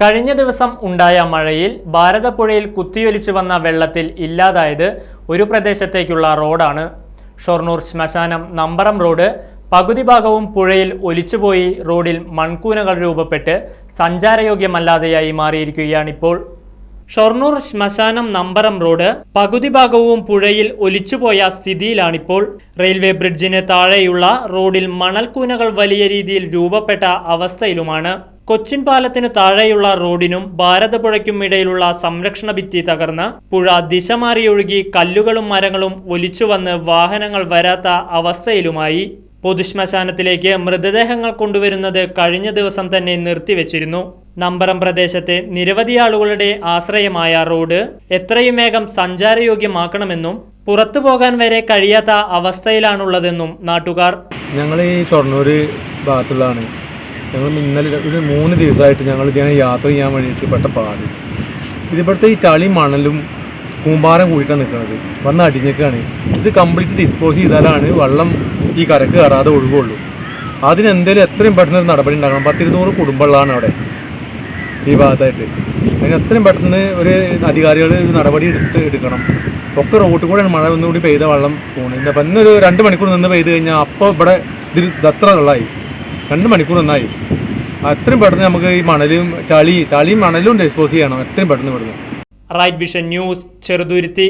കഴിഞ്ഞ ദിവസം ഉണ്ടായ മഴയിൽ ഭാരതപ്പുഴയിൽ കുത്തിയൊലിച്ചു വന്ന വെള്ളത്തിൽ ഇല്ലാതായത് ഒരു പ്രദേശത്തേക്കുള്ള റോഡാണ്. ഷൊർണൂർ ശ്മശാനം നമ്പറം റോഡ് പകുതി ഭാഗവും പുഴയിൽ ഒലിച്ചുപോയി റോഡിൽ മൺകൂനകൾ രൂപപ്പെട്ട് സഞ്ചാരയോഗ്യമല്ലാതെയായി മാറിയിരിക്കുകയാണിപ്പോൾ. ഷൊർണൂർ ശ്മശാനം നമ്പറം റോഡ് പകുതി ഭാഗവും പുഴയിൽ ഒലിച്ചുപോയ സ്ഥിതിയിലാണിപ്പോൾ. റെയിൽവേ ബ്രിഡ്ജിന് താഴെയുള്ള റോഡിൽ മണൽക്കൂനകൾ വലിയ രീതിയിൽ രൂപപ്പെട്ട അവസ്ഥയിലുമാണ്. കൊച്ചിൻ പാലത്തിന് താഴെയുള്ള റോഡിനും ഭാരതപ്പുഴയ്ക്കും ഇടയിലുള്ള സംരക്ഷണ ഭിത്തി തകർന്ന് പുഴ ദിശ മാറിയൊഴുകി കല്ലുകളും മരങ്ങളും ഒലിച്ചുവന്ന് വാഹനങ്ങൾ വരാത്ത അവസ്ഥയിലുമായി. പൊതുശ്മശാനത്തിലേക്ക് മൃതദേഹങ്ങൾ കൊണ്ടുവരുന്നത് കഴിഞ്ഞ ദിവസം തന്നെ നിർത്തിവെച്ചിരുന്നു. നമ്പറം പ്രദേശത്തെ നിരവധി ആളുകളുടെ ആശ്രയമായ റോഡ് എത്രയും വേഗം സഞ്ചാരയോഗ്യമാക്കണമെന്നും പുറത്തു പോകാൻ വരെ കഴിയാത്ത അവസ്ഥയിലാണുള്ളതെന്നും നാട്ടുകാർ. ഞങ്ങൾ ഈ ഷൊർണൂർ ഭാഗത്തുള്ളതാണ്. ഞങ്ങൾ ഇന്നലെ ഒരു മൂന്ന് ദിവസമായിട്ട് ഞങ്ങൾ ഇതിനെ യാത്ര ചെയ്യാൻ വേണ്ടിയിട്ട് പെട്ട പാട്. ഇതിപ്പോഴത്തെ ഈ ചളി മണലും കൂമ്പാരം കൂടിയിട്ടാണ് നിൽക്കുന്നത്. വന്ന് അടിഞ്ഞേക്കാണ്. ഇത് കംപ്ലീറ്റ് ഡിസ്പോസ് ചെയ്താലാണ് വെള്ളം ഈ കരക്ക് കയറാതെ ഒഴുകുള്ളൂ. അതിനെന്തേലും എത്രയും പെട്ടെന്ന് ഒരു നടപടി ഉണ്ടാക്കണം പത്തിരുന്നൂറ് കുടുംബങ്ങളാണ് അവിടെ ഈ ഭാഗത്തായിട്ട്. അതിന് എത്രയും പെട്ടെന്ന് ഒരു അധികാരികൾ ഒരു നടപടി എടുത്ത് എടുക്കണം. ഒക്കെ റോട്ടിൽ കൂടെയാണ് മഴ ഒന്നുകൂടി പെയ്ത വെള്ളം പോകുന്നത് അപ്പം ഇന്നൊരു രണ്ട് മണിക്കൂർ നിന്ന് പെയ്ത് കഴിഞ്ഞാൽ അപ്പോൾ ഇവിടെ ഇതിൽ ഇതത്ര വെള്ളമായി രണ്ട് മണിക്കൂർ നന്നായി. അത്രയും പെട്ടെന്ന് നമുക്ക് ഈ മണലും ചളി ചളിയും മണലും ഡിസ്പോസ് ചെയ്യണം. എത്രയും പെട്ടെന്ന് പെടുന്നു റൈറ്റ് വിഷൻ ന്യൂസ് ചെറുതുരുത്തി.